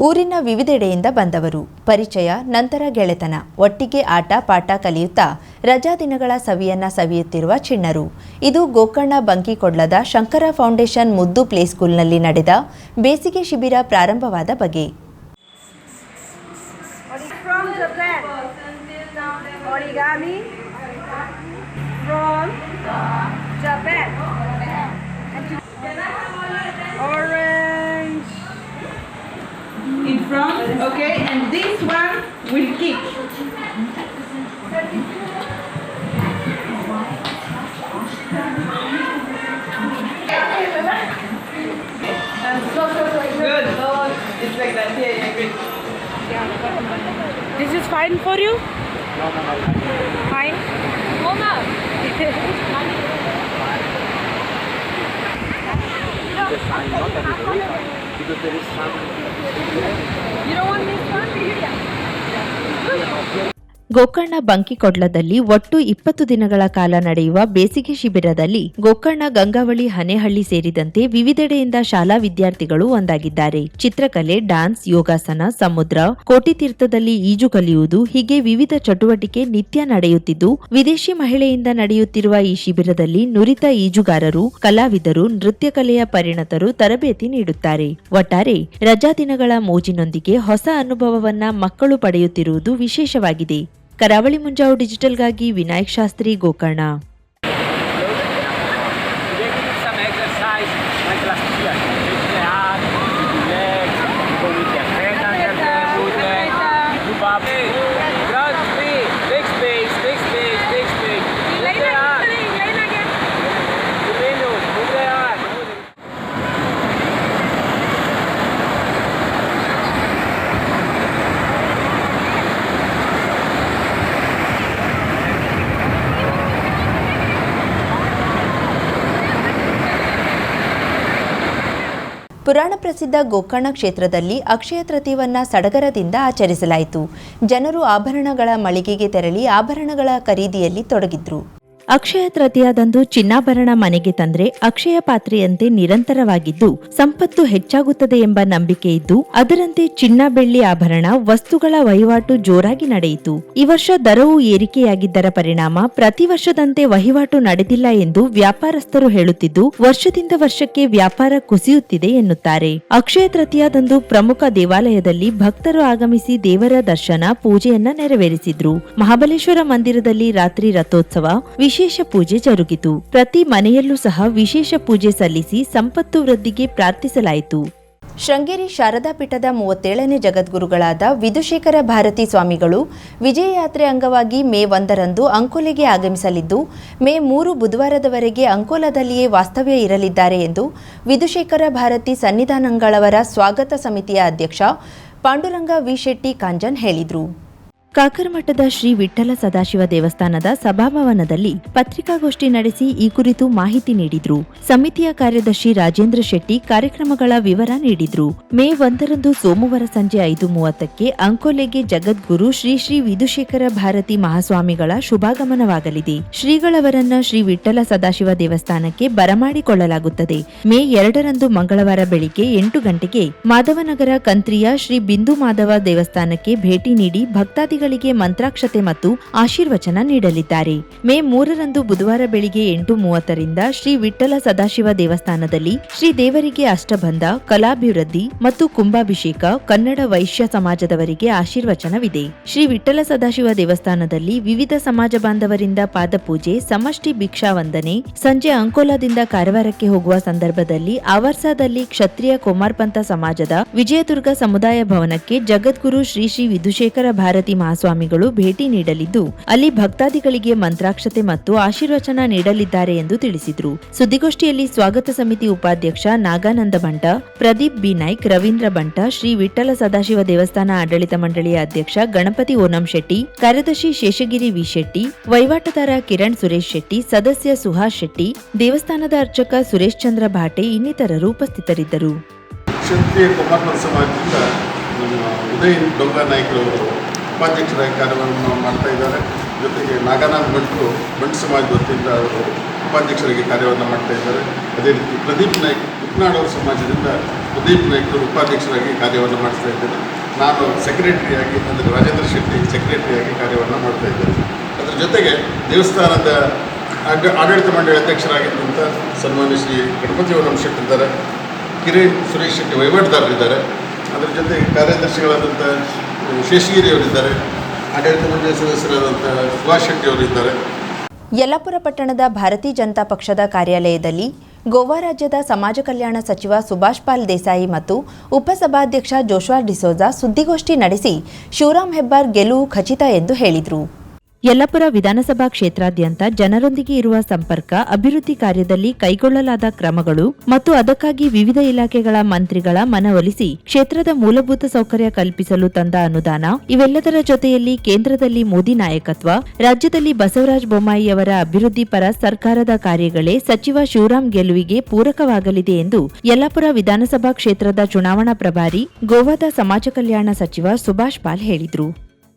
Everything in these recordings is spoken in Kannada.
ಊರಿನ ವಿವಿಧೆಡೆಯಿಂದ ಬಂದವರು. ಪರಿಚಯ, ನಂತರ ಗೆಳೆತನ. ಒಟ್ಟಿಗೆ ಆಟ, ಪಾಠ ಕಲಿಯುತ್ತಾ ರಜಾ ದಿನಗಳ ಸವಿಯನ್ನ ಸವಿಯುತ್ತಿರುವ ಚಿಣ್ಣರು. ಇದು ಗೋಕರ್ಣ ಬಂಕಿಕೊಡ್ಲದ ಶಂಕರ ಫೌಂಡೇಶನ್ ಮುದ್ದು ಪ್ಲೇ ಸ್ಕೂಲ್ನಲ್ಲಿ ನಡೆದ ಬೇಸಿಗೆ ಶಿಬಿರ ಪ್ರಾರಂಭವಾದ ಬಗೆ. It's like that here, This is fine for you? No, no, no. Fine? No, no. because there is some... You don't want this one? Yeah. Gokarna ಬಂಕಿಕೊಡ್ಲದಲ್ಲಿ ಒಟ್ಟು ಇಪ್ಪತ್ತು ದಿನಗಳ ಕಾಲ ನಡೆಯುವ ಬೇಸಿಗೆ ಶಿಬಿರದಲ್ಲಿ ಗೋಕರ್ಣ ಗಂಗಾವಳಿ ಹನೇಹಳ್ಳಿ ಸೇರಿದಂತೆ ವಿವಿಧೆಡೆಯಿಂದ ಶಾಲಾ ವಿದ್ಯಾರ್ಥಿಗಳು ಒಂದಾಗಿದ್ದಾರೆ. ಚಿತ್ರಕಲೆ, ಡಾನ್ಸ್, ಯೋಗಾಸನ, ಸಮುದ್ರ, ಕೋಟಿತೀರ್ಥದಲ್ಲಿ ಈಜು ಕಲಿಯುವುದು ಹೀಗೆ ವಿವಿಧ ಚಟುವಟಿಕೆ ನಿತ್ಯ ನಡೆಯುತ್ತಿದ್ದು, ವಿದೇಶಿ ಮಹಿಳೆಯಿಂದ ನಡೆಯುತ್ತಿರುವ ಈ ಶಿಬಿರದಲ್ಲಿ ನುರಿತ ಈಜುಗಾರರು, ಕಲಾವಿದರು, ನೃತ್ಯ ಕಲೆಯ ಪರಿಣತರು ತರಬೇತಿ ನೀಡುತ್ತಾರೆ. ಒಟ್ಟಾರೆ ರಜಾ ದಿನಗಳ ಮೋಜಿನೊಂದಿಗೆ ಹೊಸ ಅನುಭವವನ್ನ ಮಕ್ಕಳು ಪಡೆಯುತ್ತಿರುವುದು ವಿಶೇಷವಾಗಿದೆ. ಕರಾವಳಿ ಮುಂಜಾವು ಡಿಜಿಟಲ್ಗಾಗಿ ವಿನಾಯಕ್ ಶಾಸ್ತ್ರಿ ಗೋಕರ್ಣ ಪುರಾಣ ಪ್ರಸಿದ್ಧ ಗೋಕರ್ಣ ಕ್ಷೇತ್ರದಲ್ಲಿ ಅಕ್ಷಯ ತೃತೀಯವನ್ನು ಸಡಗರದಿಂದ ಆಚರಿಸಲಾಯಿತು. ಜನರು ಆಭರಣಗಳ ಮಳಿಗೆಗೆ ತೆರಳಿ ಆಭರಣಗಳ ಖರೀದಿಯಲ್ಲಿ ತೊಡಗಿದ್ರು. ಅಕ್ಷಯ ತೃತೀಯದಂದು ಚಿನ್ನಾಭರಣ ಮನೆಗೆ ತಂದ್ರೆ ಅಕ್ಷಯ ಪಾತ್ರೆಯಂತೆ ನಿರಂತರವಾಗಿದ್ದು ಸಂಪತ್ತು ಹೆಚ್ಚಾಗುತ್ತದೆ ಎಂಬ ನಂಬಿಕೆ ಇದ್ದು, ಅದರಂತೆ ಚಿನ್ನ ಬೆಳ್ಳಿ ಆಭರಣ ವಸ್ತುಗಳ ವಹಿವಾಟು ಜೋರಾಗಿ ನಡೆಯಿತು. ಈ ವರ್ಷ ದರವು ಏರಿಕೆಯಾಗಿದ್ದರ ಪರಿಣಾಮ ಪ್ರತಿ ವರ್ಷದಂತೆ ವಹಿವಾಟು ನಡೆದಿಲ್ಲ ಎಂದು ವ್ಯಾಪಾರಸ್ಥರು ಹೇಳುತ್ತಿದ್ದು, ವರ್ಷದಿಂದ ವರ್ಷಕ್ಕೆ ವ್ಯಾಪಾರ ಕುಸಿಯುತ್ತಿದೆ ಎನ್ನುತ್ತಾರೆ. ಅಕ್ಷಯ ತೃತೀಯದಂದು ಪ್ರಮುಖ ದೇವಾಲಯದಲ್ಲಿ ಭಕ್ತರು ಆಗಮಿಸಿ ದೇವರ ದರ್ಶನ, ಪೂಜೆಯನ್ನ ನೆರವೇರಿಸಿದ್ರು. ಮಹಾಬಲೇಶ್ವರ ಮಂದಿರದಲ್ಲಿ ರಾತ್ರಿ ರಥೋತ್ಸವ ವಿಶೇಷ ಪೂಜೆ ಜರುಗಿತು. ಪ್ರತಿ ಮನೆಯಲ್ಲೂ ಸಹ ವಿಶೇಷ ಪೂಜೆ ಸಲ್ಲಿಸಿ ಸಂಪತ್ತು ವೃದ್ಧಿಗೆ ಪ್ರಾರ್ಥಿಸಲಾಯಿತು. ಶೃಂಗೇರಿ ಶಾರದಾ ಪೀಠದ ಮೂವತ್ತೇಳನೇ ಜಗದ್ಗುರುಗಳಾದ ವಿಧುಶೇಖರ ಭಾರತಿ ಸ್ವಾಮಿಗಳು ವಿಜಯ ಯಾತ್ರೆ ಅಂಗವಾಗಿ ಮೇ ಒಂದರಂದು ಅಂಕೋಲೆಗೆ ಆಗಮಿಸಲಿದ್ದು, ಮೇ ಮೂರು ಬುಧವಾರದವರೆಗೆ ಅಂಕೋಲದಲ್ಲಿಯೇ ವಾಸ್ತವ್ಯ ಇರಲಿದ್ದಾರೆ ಎಂದು ವಿಧುಶೇಖರ ಭಾರತಿ ಸನ್ನಿಧಾನಂಗಳವರ ಸ್ವಾಗತ ಸಮಿತಿಯ ಅಧ್ಯಕ್ಷ ಪಾಂಡುರಂಗ ವಿ ಶೆಟ್ಟಿ ಕಾಂಜನ್ ಹೇಳಿದರು. ಕಾಕರಮಠದ ಶ್ರೀ ವಿಠಲ ಸದಾಶಿವ ದೇವಸ್ಥಾನದ ಸಭಾಭವನದಲ್ಲಿ ಪತ್ರಿಕಾಗೋಷ್ಠಿ ನಡೆಸಿ ಈ ಕುರಿತು ಮಾಹಿತಿ ನೀಡಿದ್ರು. ಸಮಿತಿಯ ಕಾರ್ಯದರ್ಶಿ ರಾಜೇಂದ್ರ ಶೆಟ್ಟಿ ಕಾರ್ಯಕ್ರಮಗಳ ವಿವರ ನೀಡಿದ್ರು. ಮೇ ಒಂದರಂದು ಸೋಮವಾರ ಸಂಜೆ ಐದು ಮೂವತ್ತಕ್ಕೆ ಅಂಕೋಲೆಗೆ ಜಗದ್ಗುರು ಶ್ರೀ ಶ್ರೀ ವಿಧುಶೇಖರ ಭಾರತಿ ಮಹಾಸ್ವಾಮಿಗಳ ಶುಭಾಗಮನವಾಗಲಿದೆ. ಶ್ರೀಗಳವರನ್ನ ಶ್ರೀ ವಿಠಲ ಸದಾಶಿವ ದೇವಸ್ಥಾನಕ್ಕೆ ಬರಮಾಡಿಕೊಳ್ಳಲಾಗುತ್ತದೆ. ಮೇ ಎರಡರಂದು ಮಂಗಳವಾರ ಬೆಳಿಗ್ಗೆ ಎಂಟು ಗಂಟೆಗೆ ಮಾಧವನಗರ ಕಂತ್ರಿಯ ಶ್ರೀ ಬಿಂದು ಮಾಧವ ದೇವಸ್ಥಾನಕ್ಕೆ ಭೇಟಿ ನೀಡಿ ಭಕ್ತಾದಿಗಳಿಗೆ ಮಂತ್ರಾಕ್ಷತೆ ಮತ್ತು ಆಶೀರ್ವಚನ ನೀಡಲಿದ್ದಾರೆ. ಮೇ ಮೂರರಂದು ಬುಧವಾರ ಬೆಳಿಗ್ಗೆ ಎಂಟು ಮೂವತ್ತರಿಂದ ಶ್ರೀ ವಿಠಲ ಸದಾಶಿವ ದೇವಸ್ಥಾನದಲ್ಲಿ ಶ್ರೀ ದೇವರಿಗೆ ಅಷ್ಟಬಂಧ, ಕಲಾಭಿವೃದ್ಧಿ ಮತ್ತು ಕುಂಭಾಭಿಷೇಕ ಕನ್ನಡ ವೈಶ್ಯ ಸಮಾಜದವರಿಗೆ ಆಶೀರ್ವಚನವಿದೆ. ಶ್ರೀ ವಿಠಲ ಸದಾಶಿವ ದೇವಸ್ಥಾನದಲ್ಲಿ ವಿವಿಧ ಸಮಾಜ ಬಾಂಧವರಿಂದ ಪಾದಪೂಜೆ, ಸಮಷ್ಟಿ ಭಿಕ್ಷಾ ವಂದನೆ, ಸಂಜೆ ಅಂಕೋಲಾದಿಂದ ಕಾರವಾರಕ್ಕೆ ಹೋಗುವ ಸಂದರ್ಭದಲ್ಲಿ ಅವರ್ಸಾದಲ್ಲಿ ಕ್ಷತ್ರಿಯ ಕುಮಾರ್ಪಂಥ ಸಮಾಜದ ವಿಜಯದುರ್ಗ ಸಮುದಾಯ ಭವನಕ್ಕೆ ಜಗದ್ಗುರು ಶ್ರೀ ಶ್ರೀ ವಿಧುಶೇಖರ ಭಾರತಿ ಮಹಾಸ್ವಾಮಿಗಳು ಭೇಟಿ ನೀಡಲಿದ್ದು, ಅಲ್ಲಿ ಭಕ್ತಾದಿಗಳಿಗೆ ಮಂತ್ರಾಕ್ಷತೆ ಮತ್ತು ಆಶೀರ್ವಚನ ನೀಡಲಿದ್ದಾರೆ ಎಂದು ತಿಳಿಸಿದರು. ಸುದ್ದಿಗೋಷ್ಠಿಯಲ್ಲಿ ಸ್ವಾಗತ ಸಮಿತಿ ಉಪಾಧ್ಯಕ್ಷ ನಾಗಾನಂದ ಬಂಟ ಪ್ರದೀಪ್ ಬಿ. ನಾಯ್ಕ್, ರವೀಂದ್ರ ಬಂಟ ಶ್ರೀ ವಿಠಲ ಸದಾಶಿವ ದೇವಸ್ಥಾನ ಆಡಳಿತ ಮಂಡಳಿಯ ಅಧ್ಯಕ್ಷ ಗಣಪತಿ ಓನಂ ಶೆಟ್ಟಿ, ಕಾರ್ಯದರ್ಶಿ ಶೇಷಗಿರಿ ವಿ. ಶೆಟ್ಟಿ, ವಹಿವಾಟುದಾರ ಕಿರಣ್ ಸುರೇಶ್ ಶೆಟ್ಟಿ, ಸದಸ್ಯ ಸುಹಾಸ್ ಶೆಟ್ಟಿ, ದೇವಸ್ಥಾನದ ಅರ್ಚಕ ಸುರೇಶ್ ಚಂದ್ರ ಭಾಟೆ ಇನ್ನಿತರರು ಉಪಸ್ಥಿತರಿದ್ದರು. ಉದಯ್ ಡೊಂಗ ನಾಯ್ಕರವರು ಉಪಾಧ್ಯಕ್ಷರಾಗಿ ಕಾರ್ಯವನ್ನು ಮಾಡ್ತಾ ಇದ್ದಾರೆ. ಜೊತೆಗೆ ನಾಗನಾಥ್ ಭಟ್ರು ಬಂಟ್ ಸಮಾಜದ ವತಿಯಿಂದ ಅವರು ಉಪಾಧ್ಯಕ್ಷರಾಗಿ ಕಾರ್ಯವನ್ನು ಮಾಡ್ತಾ ಇದ್ದಾರೆ. ಅದೇ ರೀತಿ ಪ್ರದೀಪ್ ನಾಯ್ಕ್ ಕುಟ್ನಾಡ್ ಅವರ ಸಮಾಜದಿಂದ ಪ್ರದೀಪ್ ನಾಯ್ಕರು ಉಪಾಧ್ಯಕ್ಷರಾಗಿ ಕಾರ್ಯವನ್ನು ಮಾಡ್ತಾ ಇದ್ದೇನೆ ನಾನು ಸೆಕ್ರೆಟರಿಯಾಗಿ, ಅಂದರೆ ರಾಜೇಂದ್ರ ಶೆಟ್ಟಿ ಸೆಕ್ರೆಟರಿಯಾಗಿ ಕಾರ್ಯವನ್ನು ಮಾಡ್ತಾ ಇದ್ದೇನೆ. ಅದರ ಜೊತೆಗೆ ದೇವಸ್ಥಾನದ ಆಡ, ಆಡಳಿತ ಮಂಡಳಿ ಅಧ್ಯಕ್ಷರಾಗಿದ್ದಂಥ ಸನ್ಮಾನ್ಯ ಶ್ರೀ ಗಣಪತಿ ಶೆಟ್ಟಿ ಇದ್ದಾರೆ. ಕಿರಣ್ ಸುರೇಶ್ ಶೆಟ್ಟಿ ವಹಿವಾಟುದಾರರಿದ್ದಾರೆ ಅದರ ಜೊತೆಗೆ ಕಾರ್ಯದರ್ಶಿಗಳಾದಂಥ ಶೇಷಗಿರಿ ಅವರಿದ್ದಾರೆ ಆಡಳಿತ ಮಂಡಳಿ ಸದಸ್ಯರಾದಂಥ ಸುಭಾಷ್ ಶೆಟ್ಟಿ ಅವರಿದ್ದಾರೆ. ಯಲ್ಲಾಪುರ ಪಟ್ಟಣದ ಭಾರತೀಯ ಜನತಾ ಪಕ್ಷದ ಕಾರ್ಯಾಲಯದಲ್ಲಿ ಗೋವಾ ರಾಜ್ಯದ ಸಮಾಜ ಕಲ್ಯಾಣ ಸಚಿವ ಸುಭಾಷ್ ಪಾಲ್ ದೇಸಾಯಿ ಮತ್ತು ಉಪಸಭಾಧ್ಯಕ್ಷ ಜೋಶ್ವಾ ಡಿಸೋಜಾ ಸುದ್ದಿಗೋಷ್ಠಿ ನಡೆಸಿ, ಶಿವರಾಮ್ ಹೆಬ್ಬಾರ್ ಗೆಲುವು ಖಚಿತ ಎಂದು ಹೇಳಿದರು. ಯಲ್ಲಾಪುರ ವಿಧಾನಸಭಾ ಕ್ಷೇತ್ರಾದ್ಯಂತ ಜನರೊಂದಿಗೆ ಇರುವ ಸಂಪರ್ಕ, ಅಭಿವೃದ್ಧಿ ಕಾರ್ಯದಲ್ಲಿ ಕೈಗೊಳ್ಳಲಾದ ಕ್ರಮಗಳು ಮತ್ತು ಅದಕ್ಕಾಗಿ ವಿವಿಧ ಇಲಾಖೆಗಳ ಮಂತ್ರಿಗಳ ಮನವೊಲಿಸಿ ಕ್ಷೇತ್ರದ ಮೂಲಭೂತ ಸೌಕರ್ಯ ಕಲ್ಪಿಸಲು ತಂದ ಅನುದಾನ, ಇವೆಲ್ಲದರ ಜೊತೆಯಲ್ಲಿ ಕೇಂದ್ರದಲ್ಲಿ ಮೋದಿ ನಾಯಕತ್ವ, ರಾಜ್ಯದಲ್ಲಿ ಬಸವರಾಜ ಬೊಮ್ಮಾಯಿಯವರ ಅಭಿವೃದ್ಧಿ ಪರ ಸರ್ಕಾರದ ಕಾರ್ಯಗಳೇ ಸಚಿವ ಶಿವರಾಮ್ ಗೆಲುವಿಗೆ ಪೂರಕವಾಗಲಿದೆ ಎಂದು ಯಲ್ಲಾಪುರ ವಿಧಾನಸಭಾ ಕ್ಷೇತ್ರದ ಚುನಾವಣಾ ಪ್ರಭಾರಿ, ಗೋವಾದ ಸಮಾಜ ಕಲ್ಯಾಣ ಸಚಿವ ಸುಭಾಷ್ ಪಾಲ್ ಹೇಳಿದರು.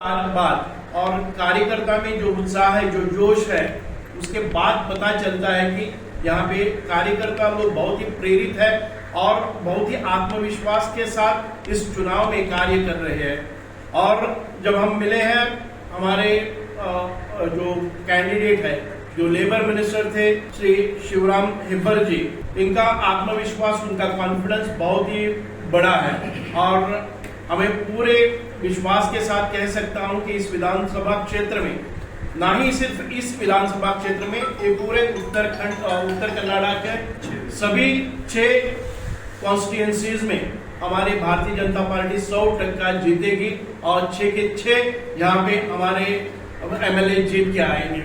साल बाद और कार्यकर्ता में जो उत्साह है, जो जोश है, उसके बाद पता चलता है कि यहाँ पे कार्यकर्ता लोग बहुत ही प्रेरित है और बहुत ही आत्मविश्वास के साथ इस चुनाव में कार्य कर रहे हैं। और जब हम मिले हैं, हमारे जो कैंडिडेट है, जो लेबर मिनिस्टर थे, श्री शिवराम हिब्बर जी, इनका आत्मविश्वास, उनका कॉन्फिडेंस बहुत ही बड़ा है। और हमें पूरे विश्वास के साथ कह सकता हूँ कि इस विधानसभा क्षेत्र में, ना ही सिर्फ़ इस विधानसभा क्षेत्र में, ये पूरे उत्तरखंड और उत्तर कर्नाटक के सभी कॉन्स्टिट्यूंसीज में हमारे भारतीय जनता पार्टी सौ टक्का जीतेगी और छह के छह यहाँ पे हमारे एमएलए जीत के आएँगे।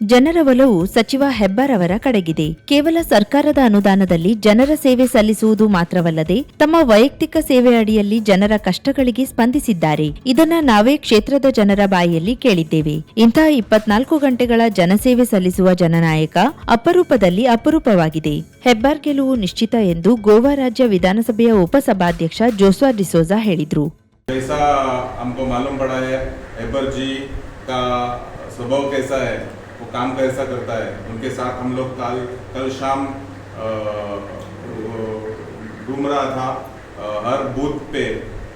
ಜನರ ಒಲವು ಸಚಿವ ಹೆಬ್ಬಾರ್ ಅವರ ಕಡೆಗಿದೆ ಕೇವಲ ಸರ್ಕಾರದ ಅನುದಾನದಲ್ಲಿ ಜನರ ಸೇವೆ ಸಲ್ಲಿಸುವುದು ಮಾತ್ರವಲ್ಲದೆ ತಮ್ಮ ವೈಯಕ್ತಿಕ ಸೇವೆ ಅಡಿಯಲ್ಲಿ ಜನರ ಕಷ್ಟಗಳಿಗೆ ಸ್ಪಂದಿಸಿದ್ದಾರೆ ಇದನ್ನ ನಾವೇ ಕ್ಷೇತ್ರದ ಜನರ ಬಾಯಿಯಲ್ಲಿ ಕೇಳಿದ್ದೇವೆ ಇಂತಹ ಇಪ್ಪತ್ನಾಲ್ಕು ಗಂಟೆಗಳ ಜನಸೇವೆ ಸಲ್ಲಿಸುವ ಜನನಾಯಕ ಅಪರೂಪದಲ್ಲಿ ಅಪರೂಪವಾಗಿದೆ ಹೆಬ್ಬಾರ್ ಗೆಲುವು ನಿಶ್ಚಿತ ಎಂದು ಗೋವಾ ರಾಜ್ಯ ವಿಧಾನಸಭೆಯ ಉಪಸಭಾಧ್ಯಕ್ಷ ಜೋಸ್ವಾ ಡಿಸೋಜಾ ಹೇಳಿದರು जैसा हमको मालूम पड़ा है एबर जी का स्वभाव कैसा है वो काम कैसा करता है। उनके साथ हम लोग कल कल शाम घूम रहा था हर बूथ पे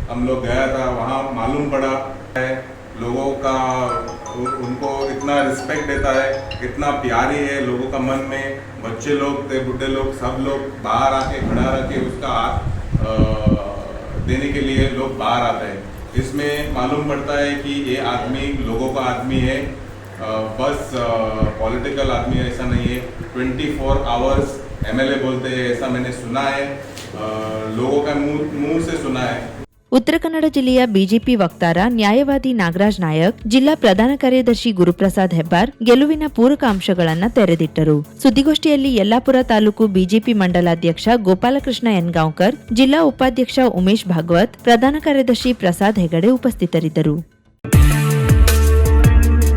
हम लोग गया था, वहाँ मालूम पड़ा है, लोगों का उनको इतना रिस्पेक्ट देता है इतना प्यारी है लोगों का मन में। बच्चे लोग थे, बुढ़े लोग, सब लोग बाहर आके, खड़ा रह के उसका हाथ देने के लिए लोग बाहर आते हैं। इसमें मालूम पड़ता है कि ये आदमी, लोगों का आदमी है। बस पॉलिटिकल आदमी ऐसा नहीं है 24 फोर आवर्स एमएलए बोलते हैं ऐसा मैंने सुना है अ, लोगों का मुंह मुंह से सुना है ಉತ್ತರ ಕನ್ನಡ ಜಿಲ್ಲೆಯ ಬಿಜೆಪಿ ವಕ್ತಾರ ನ್ಯಾಯವಾದಿ ನಾಗರಾಜ್ ನಾಯಕ್ ಜಿಲ್ಲಾ ಪ್ರಧಾನ ಕಾರ್ಯದರ್ಶಿ ಗುರುಪ್ರಸಾದ್ ಹೆಬ್ಬಾರ್ ಗೆಲುವಿನ ಪೂರಕ ಅಂಶಗಳನ್ನು ತೆರೆದಿಟ್ಟರು ಸುದ್ದಿಗೋಷ್ಠಿಯಲ್ಲಿ ಯಲ್ಲಾಪುರ ತಾಲೂಕು ಬಿಜೆಪಿ ಮಂಡಲಾಧ್ಯಕ್ಷ ಗೋಪಾಲಕೃಷ್ಣ ಎನ್ಗಾಂವ್ಕರ್ ಜಿಲ್ಲಾ ಉಪಾಧ್ಯಕ್ಷ ಉಮೇಶ್ ಭಾಗವತ್ ಪ್ರಧಾನ ಕಾರ್ಯದರ್ಶಿ ಪ್ರಸಾದ್ ಹೆಗಡೆ ಉಪಸ್ಥಿತರಿದ್ದರು